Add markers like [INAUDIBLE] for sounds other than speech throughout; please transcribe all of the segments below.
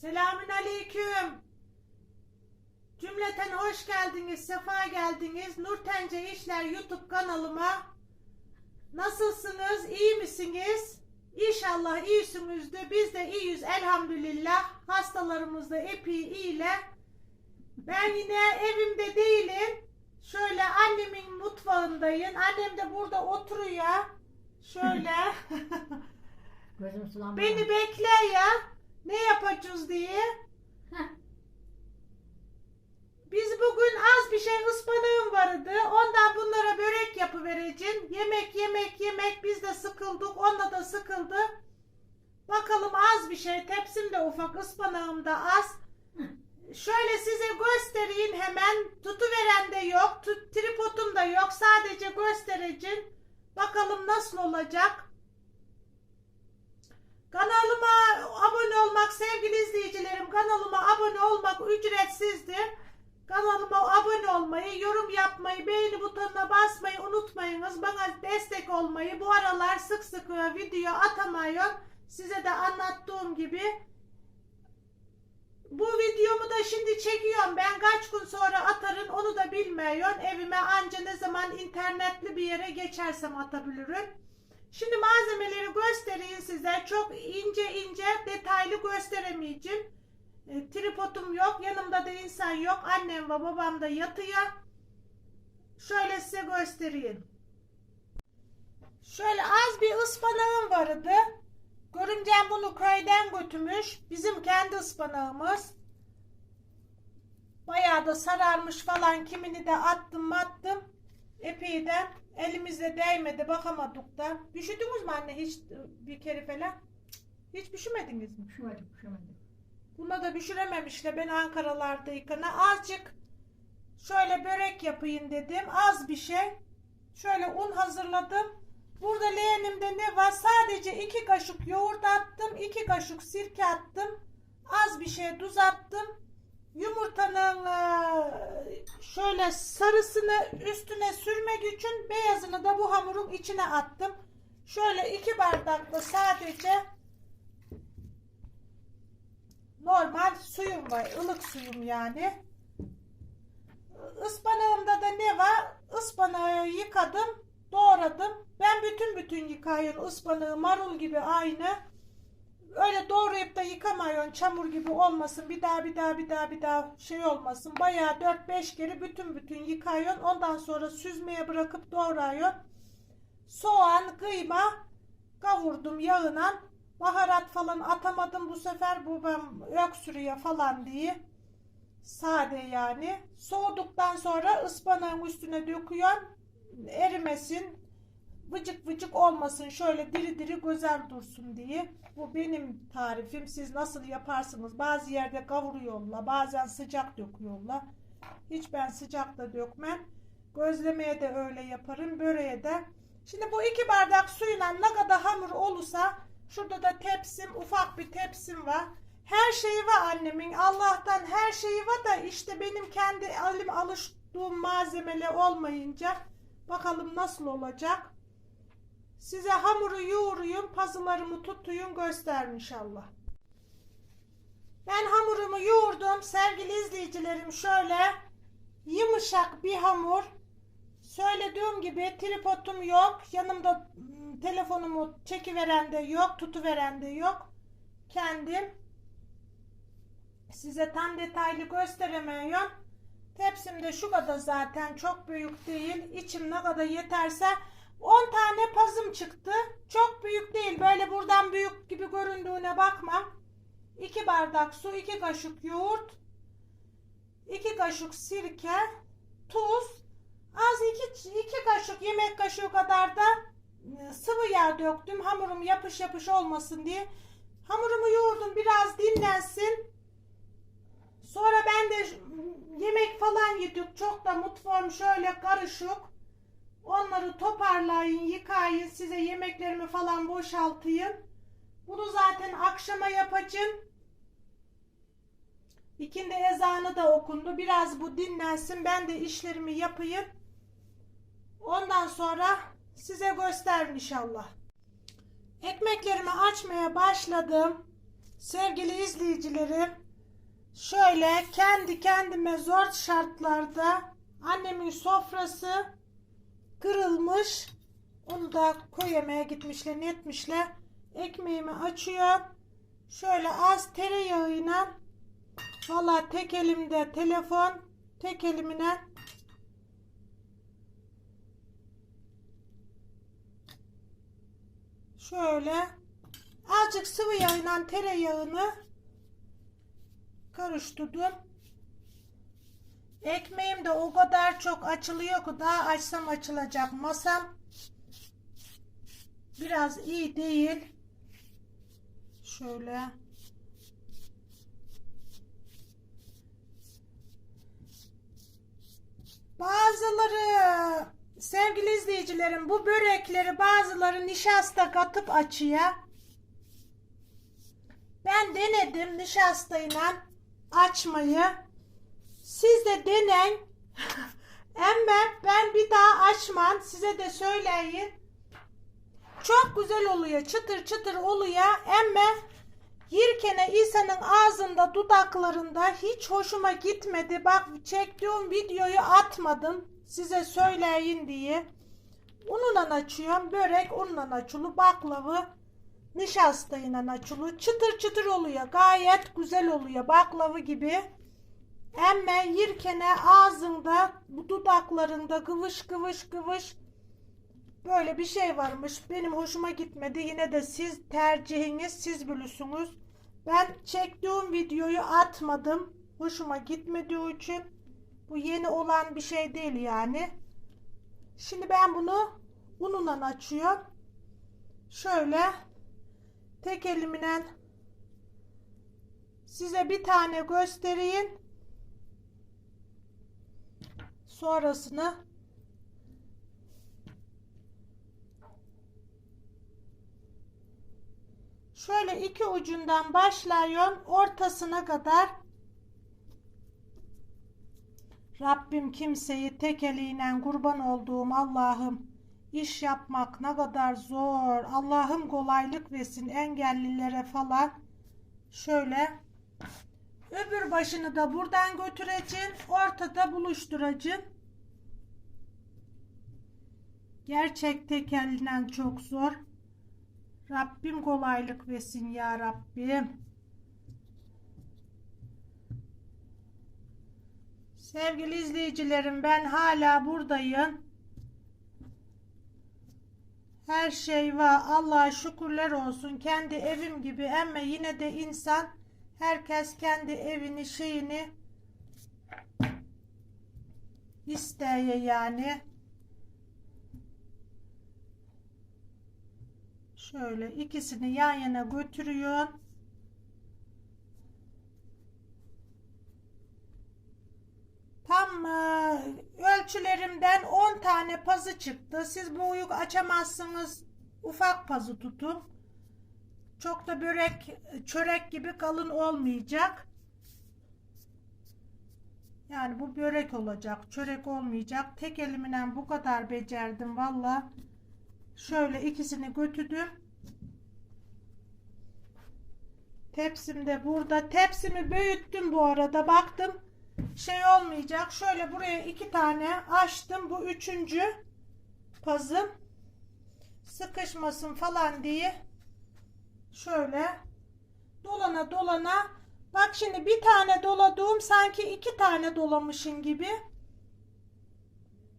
Selamün aleyküm. Cümleten hoş geldiniz, sefa geldiniz. Nurtence İşler YouTube kanalıma. Nasılsınız, iyi misiniz? İnşallah iyisinizdir. Biz de iyiyiz elhamdülillah. Hastalarımız da epey iyiler. Ben yine evimde değilim. Şöyle annemin mutfağındayım. Annem de burada oturuyor. Şöyle. [LAUGHS] Gözüm sulandı. Beni bekle ya. Ne yapacağız diye. Heh. Biz bugün az bir şey ıspanağım vardı. Ondan bunlara börek yapıvereceğim. Yemek yemek yemek biz de sıkıldık. Onda da sıkıldı. Bakalım az bir şey. Tepsim de ufak ıspanağım da az. Şöyle size göstereyim hemen. Tutuveren de yok. Tripodum da yok. Sadece göstereceğim. Bakalım nasıl olacak. Kanalıma abone olmak sevgili izleyicilerim kanalıma abone olmak ücretsizdir. Kanalıma abone olmayı, yorum yapmayı, beğeni butonuna basmayı unutmayınız. Bana destek olmayı. Bu aralar sık sık video atamıyorum. Size de anlattığım gibi. Bu videomu da şimdi çekiyorum. Ben kaç gün sonra atarım onu da bilmiyorum. Evime anca ne zaman internetli bir yere geçersem atabilirim. Şimdi malzemeleri göstereyim size. Çok ince ince detaylı gösteremeyeceğim. E, tripodum yok. Yanımda da insan yok. Annem ve babam da yatıyor. Şöyle size göstereyim. Şöyle az bir ıspanağım vardı. Görümcem bunu köyden götürmüş. Bizim kendi ıspanağımız. Bayağı da sararmış falan. Kimini de attım attım. Epeyden elimizde değmedi bakamadık da. Üşüdünüz mü anne hiç e, bir kere falan? Hiç üşümediniz mi? Üşümedim, üşümedim. Buna da düşürememişler. Ben Ankaralardayken azıcık şöyle börek yapayım dedim. Az bir şey. Şöyle un hazırladım. Burada leğenimde ne var? Sadece iki kaşık yoğurt attım. iki kaşık sirke attım. Az bir şey tuz attım. Yumurtanın şöyle sarısını üstüne sürmek için beyazını da bu hamurun içine attım. Şöyle iki bardakla sadece normal suyum var. ılık suyum yani. Ispanağımda da ne var? Ispanağı yıkadım, doğradım. Ben bütün bütün yıkıyorum ıspanağı marul gibi aynı. Öyle doğrayıp da yıkamıyorum çamur gibi olmasın. Bir daha bir daha bir daha bir daha şey olmasın. Bayağı 4-5 kere bütün bütün yıkıyorum. Ondan sonra süzmeye bırakıp doğruyorum. Soğan, kıyma kavurdum yağına. Baharat falan atamadım bu sefer babam öksürüyor falan diye. Sade yani. Soğuduktan sonra ıspanağın üstüne döküyorum. Erimesin. Vıcık vıcık olmasın. Şöyle diri diri güzel dursun diye. Bu benim tarifim. Siz nasıl yaparsınız? Bazı yerde kavuruyorlar. Bazen sıcak döküyorlar. Hiç ben sıcak da dökmem. Gözlemeye de öyle yaparım. Böreğe de. Şimdi bu iki bardak suyla ne kadar hamur olursa şurada da tepsim, ufak bir tepsim var. Her şeyi var annemin. Allah'tan her şeyi var da işte benim kendi elim alıştığım malzemeler olmayınca bakalım nasıl olacak. Size hamuru yoğuruyum, pazılarımı tutuyum gösterim inşallah. Ben hamurumu yoğurdum sevgili izleyicilerim şöyle yumuşak bir hamur. Söylediğim gibi tripodum yok. Yanımda mm, telefonumu çekiveren de yok, tutuveren de yok. Kendim size tam detaylı gösteremiyorum. Tepsim de şu kadar zaten çok büyük değil. İçim ne kadar yeterse 10 tane pazım çıktı. Çok büyük değil. Böyle buradan büyük gibi göründüğüne bakma. 2 bardak su, 2 kaşık yoğurt, 2 kaşık sirke, tuz, az 2 2 kaşık yemek kaşığı kadar da e, sıvı yağ döktüm. Hamurum yapış yapış olmasın diye. Hamurumu yoğurdum biraz dinlensin. Sonra ben de yemek falan yedik. Çok da mutfağım şöyle karışık. Onları toparlayın, yıkayın. Size yemeklerimi falan boşaltayım. Bunu zaten akşama yapacağım. İkindi ezanı da okundu. Biraz bu dinlensin. Ben de işlerimi yapayım. Ondan sonra size gösteririm inşallah. Ekmeklerimi açmaya başladım. Sevgili izleyicilerim, şöyle kendi kendime zor şartlarda annemin sofrası kırılmış. Onu da koy yemeğe gitmişler, ne etmişler. Ekmeğimi açıyor. Şöyle az tereyağıyla valla tek elimde telefon, tek elimle şöyle azıcık sıvı yağıyla tereyağını karıştırdım. Ekmeğim de o kadar çok açılıyor ki daha açsam açılacak masam biraz iyi değil. Şöyle bazıları sevgili izleyicilerim bu börekleri bazıları nişasta katıp açıyor. Ben denedim nişastayla açmayı. Siz de deneyin. Ama ben bir daha açmam. Size de söyleyin. Çok güzel oluyor. Çıtır çıtır oluyor. Ama yirkene insanın ağzında dudaklarında hiç hoşuma gitmedi. Bak çektiğim videoyu atmadım. Size söyleyin diye. Ununla açıyorum. Börek unla açılı. Baklavı nişastayla açılı. Çıtır çıtır oluyor. Gayet güzel oluyor. Baklavı gibi. Emme yirkene ağzında, bu dudaklarında kıvış kıvış kıvış böyle bir şey varmış. Benim hoşuma gitmedi. Yine de siz tercihiniz siz bilirsiniz. Ben çektiğim videoyu atmadım. Hoşuma gitmediği için. Bu yeni olan bir şey değil yani. Şimdi ben bunu ununla açıyorum. Şöyle tek elimle size bir tane göstereyim. Sonrasını şöyle iki ucundan başlıyorum ortasına kadar. Rabbim kimseyi tek eliyle kurban olduğum Allah'ım iş yapmak ne kadar zor. Allah'ım kolaylık versin engellilere falan. Şöyle Öbür başını da buradan götüreceğim. Ortada buluşturacağım. Gerçek tek elinden çok zor. Rabbim kolaylık versin ya Rabbim. Sevgili izleyicilerim ben hala buradayım. Her şey var. Allah'a şükürler olsun. Kendi evim gibi ama yine de insan Herkes kendi evini şeyini isteye yani. Şöyle ikisini yan yana götürüyor. Tam e, ölçülerimden 10 tane pazı çıktı. Siz bu uyuk açamazsınız. Ufak pazı tutun. Çok da börek, çörek gibi kalın olmayacak. Yani bu börek olacak. Çörek olmayacak. Tek elimle bu kadar becerdim valla. Şöyle ikisini götürdüm. Tepsim de burada. Tepsimi büyüttüm bu arada. Baktım şey olmayacak. Şöyle buraya iki tane açtım. Bu üçüncü pazım. Sıkışmasın falan diye şöyle dolana dolana bak şimdi bir tane doladığım sanki iki tane dolamışın gibi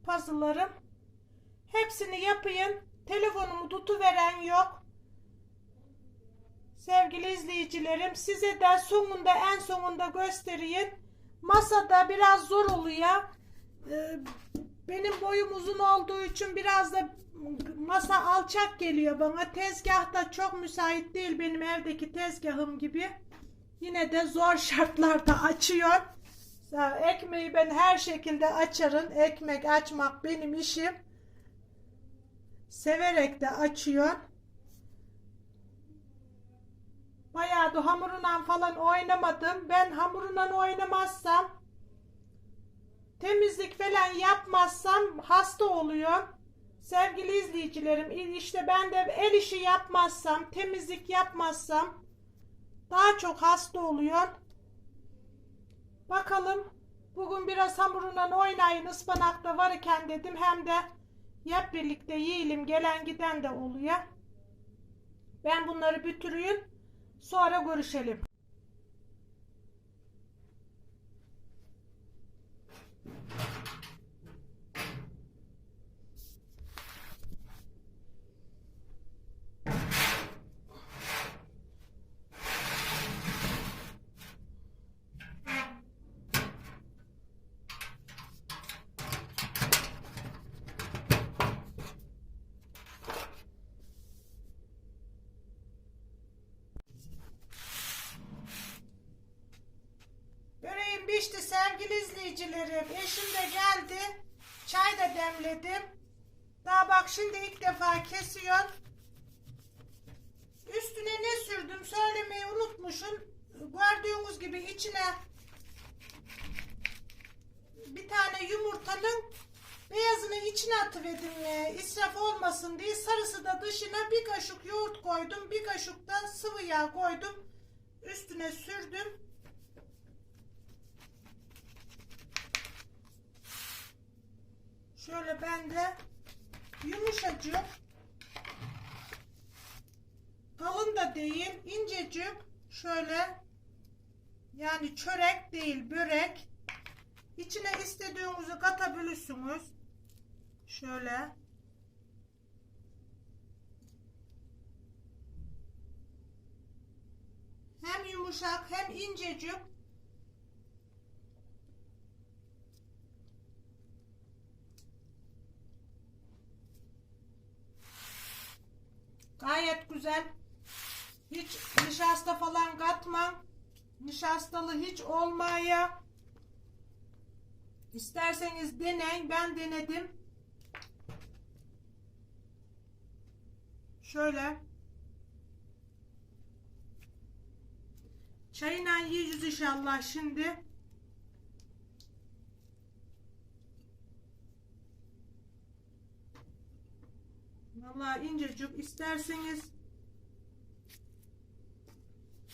puzzle'larım. Hepsini yapayım. Telefonumu tutuveren yok. Sevgili izleyicilerim size de sonunda en sonunda göstereyim. Masada biraz zor oluyor. Ee, benim boyum uzun olduğu için biraz da masa alçak geliyor bana. Tezgah da çok müsait değil benim evdeki tezgahım gibi. Yine de zor [LAUGHS] şartlarda açıyor. Ekmeği ben her şekilde açarım. Ekmek açmak benim işim. Severek de açıyor. Bayağı da hamurundan falan oynamadım. Ben hamurundan oynamazsam temizlik falan yapmazsam hasta oluyor. Sevgili izleyicilerim işte ben de el işi yapmazsam temizlik yapmazsam daha çok hasta oluyorsun. Bakalım bugün biraz hamurundan oynayın ıspanakta varken dedim hem de hep birlikte yiyelim gelen giden de oluyor. Ben bunları bütürüyün sonra görüşelim. Sevgili izleyicilerim. Eşim geldi. Çay da demledim. Daha bak şimdi ilk defa kesiyor. Üstüne ne sürdüm söylemeyi unutmuşum. Gördüğünüz gibi içine bir tane yumurtanın beyazını içine atıverdim e, israf olmasın diye. Sarısı da dışına bir kaşık yoğurt koydum. Bir kaşık da sıvı yağ koydum. Üstüne sürdüm. Şöyle ben de yumuşacık kalın da değil incecik şöyle yani çörek değil börek. İçine istediğinizi katabilirsiniz. Şöyle. Hem yumuşak hem incecik Gayet güzel. Hiç nişasta falan katmam. Nişastalı hiç olmaya. İsterseniz deneyin. Ben denedim. Şöyle. Çayla yiyeceğiz inşallah şimdi. Vallahi incecik isterseniz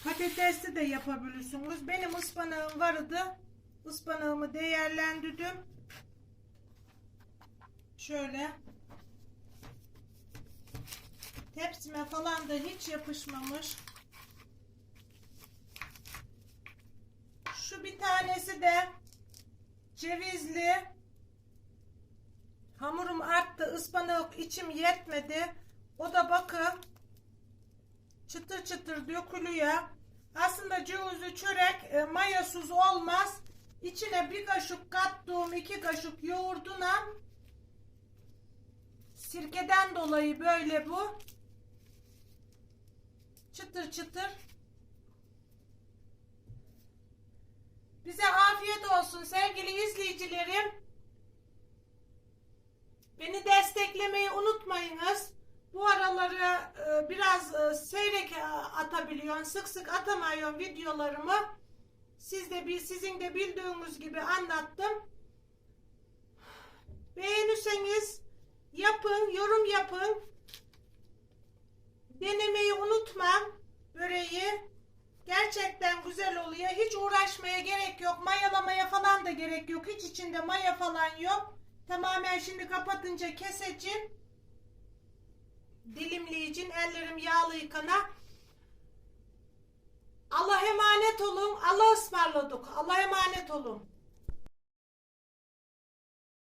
patatesli de yapabilirsiniz. Benim ıspanağım vardı. Ispanağımı değerlendirdim. Şöyle tepsime falan da hiç yapışmamış. Şu bir tanesi de cevizli Hamurum arttı, ıspanak içim yetmedi. O da bakın çıtır çıtır dökülüyor. Aslında cevizli çörek e, mayasız olmaz. İçine bir kaşık kattığım iki kaşık yoğurduna sirkeden dolayı böyle bu. Çıtır çıtır. Bize afiyet olsun sevgili izleyicilerim. Beni desteklemeyi unutmayınız. Bu araları e, biraz e, seyrek e, atabiliyorum. Sık sık atamıyorum videolarımı. Siz de bir sizin de bildiğiniz gibi anlattım. Beğenirseniz yapın, yorum yapın. Denemeyi unutmam böreği. Gerçekten güzel oluyor. Hiç uğraşmaya gerek yok. Mayalamaya falan da gerek yok. Hiç içinde maya falan yok. Tamamen şimdi kapatınca keseceğim. Dilimleyeceğim. Ellerim yağlı yıkana. Allah emanet olun. Allah ısmarladık. Allah emanet olun.